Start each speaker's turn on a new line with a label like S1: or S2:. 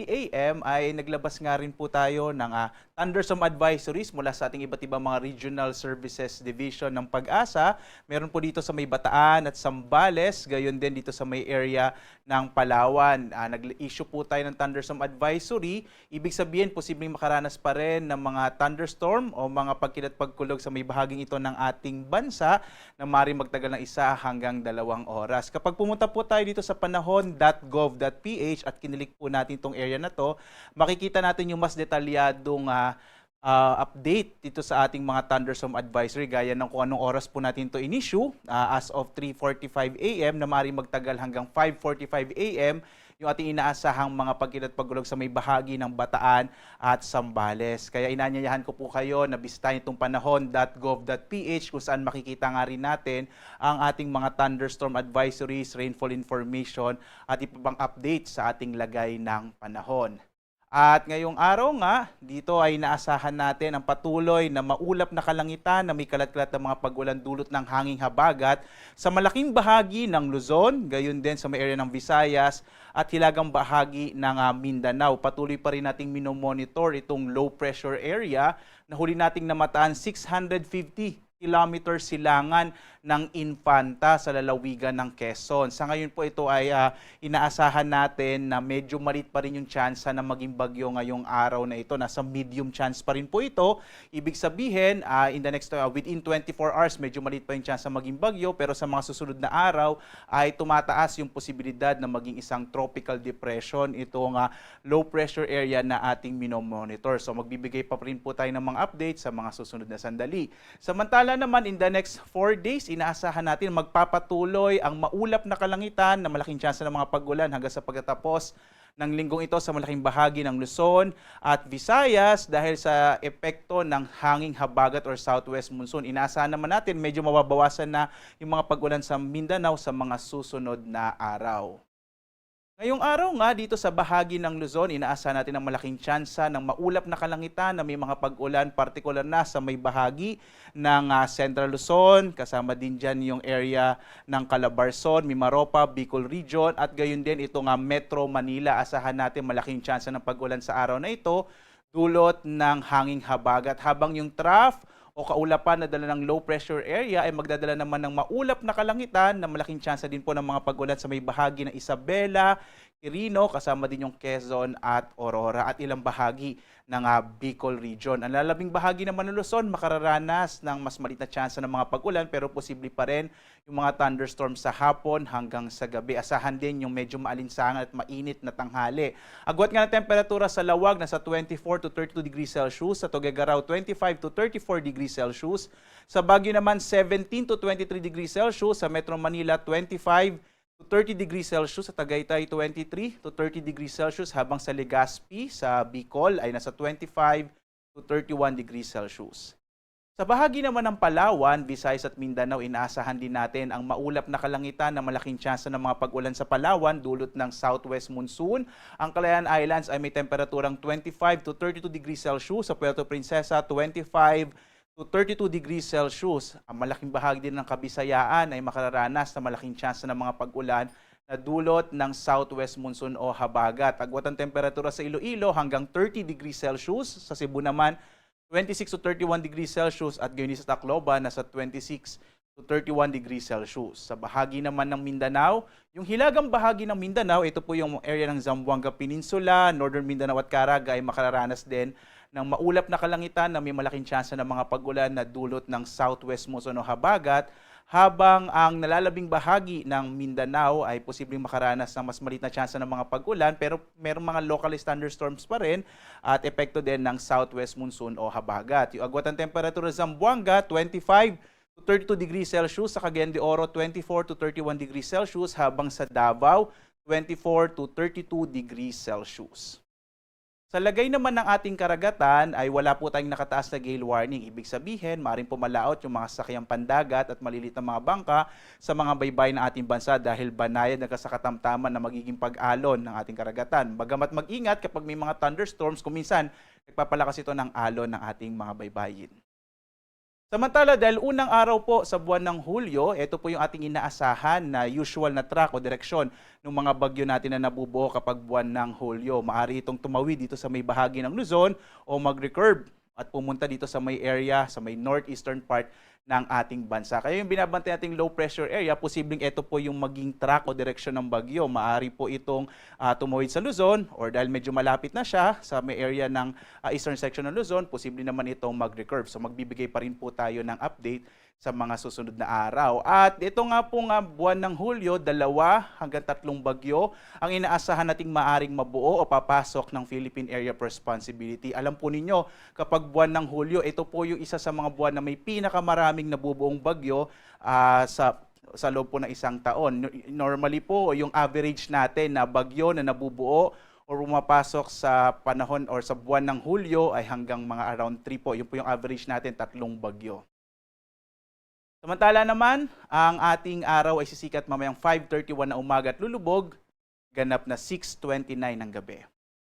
S1: 7.30 a.m. ay naglabas nga rin po tayo ng ah, thunderstorm advisories mula sa ating iba't ibang mga regional services division ng pag-asa. Meron po dito sa may Bataan at Sambales, gayon din dito sa may area ng Palawan. Ah, nag-issue po tayo ng thunderstorm advisory. Ibig sabihin, posibleng makaranas pa rin ng mga thunderstorm o mga pagkilat pagkulog sa may bahaging ito ng ating bansa na maaaring magtagal ng isa hanggang dalawang oras. Kapag pumunta po tayo dito sa panahon.gov.ph at kinilik po natin itong area na to, makikita natin yung mas detalyadong ah, ah, update dito sa ating mga thunderstorm advisory gaya ng kung anong oras po natin to in-issue ah, as of 3.45 a.m. na maaaring magtagal hanggang 5.45 a.m. yung ating inaasahang mga pagkilat pagulog sa may bahagi ng Bataan at Sambales. Kaya inanyayahan ko po kayo na bisitahin itong panahon.gov.ph kung saan makikita nga rin natin ang ating mga thunderstorm advisories, rainfall information at iba pang update sa ating lagay ng panahon. At ngayong araw nga, dito ay naasahan natin ang patuloy na maulap na kalangitan na may kalat-kalat ng mga pagulan dulot ng hanging habagat sa malaking bahagi ng Luzon, gayon din sa may area ng Visayas at hilagang bahagi ng ah, Mindanao. Patuloy pa rin nating minomonitor itong low pressure area na huli nating namataan 650 kilometer silangan ng Infanta sa lalawigan ng Quezon. Sa ngayon po ito ay ah, inaasahan natin na medyo malit pa rin yung chance na maging bagyo ngayong araw na ito. Nasa medium chance pa rin po ito. Ibig sabihin, ah, in the next ah, within 24 hours, medyo malit pa yung chance na maging bagyo pero sa mga susunod na araw ay tumataas yung posibilidad na maging isang tropical depression itong ah, low pressure area na ating minomonitor. So magbibigay pa rin po tayo ng mga updates sa mga susunod na sandali. Samantala naman in the next 4 days, inaasahan natin magpapatuloy ang maulap na kalangitan na malaking chance ng mga pagulan hanggang sa pagtatapos ng linggong ito sa malaking bahagi ng Luzon at Visayas dahil sa epekto ng hanging habagat or southwest monsoon. Inaasahan naman natin medyo mababawasan na yung mga pagulan sa Mindanao sa mga susunod na araw. Ngayong araw nga dito sa bahagi ng Luzon, inaasahan natin ang malaking tsansa ng maulap na kalangitan na may mga pag-ulan, partikular na sa may bahagi ng ah, Central Luzon, kasama din dyan yung area ng Calabarzon, Mimaropa, Bicol Region, at gayon din ito nga Metro Manila. Asahan natin malaking tsansa ng pag-ulan sa araw na ito, dulot ng hanging habagat. Habang yung trough o kaulapan na dala ng low pressure area ay magdadala naman ng maulap na kalangitan na malaking tsansa din po ng mga pag-ulan sa may bahagi ng Isabela, Quirino, kasama din yung Quezon at Aurora at ilang bahagi ng ah, Bicol Region. Ang lalabing bahagi naman ng Luzon makararanas ng mas maliit na tsansa ng mga pag-ulan pero posible pa rin yung mga thunderstorms sa hapon hanggang sa gabi. Asahan din yung medyo maalinsangan at mainit na tanghali. Agwat nga ng temperatura sa Lawag nasa 24 to 32 degrees Celsius, sa Tuguegarao 25 to 34 degrees Celsius, sa Baguio naman 17 to 23 degrees Celsius, sa Metro Manila 25 to 30 degrees Celsius, sa Tagaytay 23 to 30 degrees Celsius, habang sa Legazpi sa Bicol ay nasa 25 to 31 degrees Celsius. Sa bahagi naman ng Palawan, Visayas at Mindanao, inaasahan din natin ang maulap na kalangitan na malaking tsansa ng mga pag-ulan sa Palawan dulot ng southwest monsoon. Ang Calayan Islands ay may temperaturang 25 to 32 degrees Celsius. Sa Puerto Princesa, 25 to 32 degrees Celsius. Ang malaking bahagi din ng Kabisayaan ay makararanas na malaking tsansa ng mga pag-ulan na dulot ng southwest monsoon o habagat. Agwat ang temperatura sa Iloilo hanggang 30 degrees Celsius. Sa Cebu naman, 26 to 31 degrees Celsius at gayon sa Tacloban nasa 26 to 31 degrees Celsius. Sa bahagi naman ng Mindanao, yung hilagang bahagi ng Mindanao, ito po yung area ng Zamboanga Peninsula, Northern Mindanao at Caraga ay makararanas din ng maulap na kalangitan na may malaking tsansa ng mga pagulan na dulot ng southwest monsoon o habagat habang ang nalalabing bahagi ng Mindanao ay posibleng makaranas ng mas maliit na tsansa ng mga pag-ulan pero merong mga localized thunderstorms pa rin at epekto din ng southwest monsoon o habagat. Yung agwat temperatura sa Zamboanga, 25 to 32 degrees Celsius, sa Cagayan de Oro, 24 to 31 degrees Celsius, habang sa Davao, 24 to 32 degrees Celsius. Sa lagay naman ng ating karagatan ay wala po tayong nakataas na gale warning. Ibig sabihin, maaaring pumalaot yung mga sakyang pandagat at malilit na mga bangka sa mga baybay ng ating bansa dahil banayad na kasakatamtaman na magiging pag-alon ng ating karagatan. Bagamat mag-ingat kapag may mga thunderstorms, kung minsan nagpapalakas ito ng alon ng ating mga baybayin. Samantala, dahil unang araw po sa buwan ng Hulyo, ito po yung ating inaasahan na usual na track o direksyon ng mga bagyo natin na nabubuo kapag buwan ng Hulyo. Maari itong tumawid dito sa may bahagi ng Luzon o mag-recurve at pumunta dito sa may area, sa may northeastern part ng ating bansa. Kaya yung binabantay nating low pressure area, posibleng ito po yung maging track o direksyon ng bagyo. Maari po itong ah, tumawid sa Luzon or dahil medyo malapit na siya sa may area ng ah, eastern section ng Luzon, posible naman itong mag-recurve. So magbibigay pa rin po tayo ng update sa mga susunod na araw. At ito nga po nga buwan ng Hulyo, dalawa hanggang tatlong bagyo ang inaasahan nating maaring mabuo o papasok ng Philippine Area of Responsibility. Alam po ninyo, kapag buwan ng Hulyo, ito po yung isa sa mga buwan na may pinakamaraming nabubuong bagyo ah, sa sa loob po ng isang taon. Normally po, yung average natin na bagyo na nabubuo or pumapasok sa panahon or sa buwan ng Hulyo ay hanggang mga around 3 po. Yun po yung average natin, tatlong bagyo. Samantala naman, ang ating araw ay sisikat mamayang 5.31 na umaga at lulubog, ganap na 6.29 ng gabi.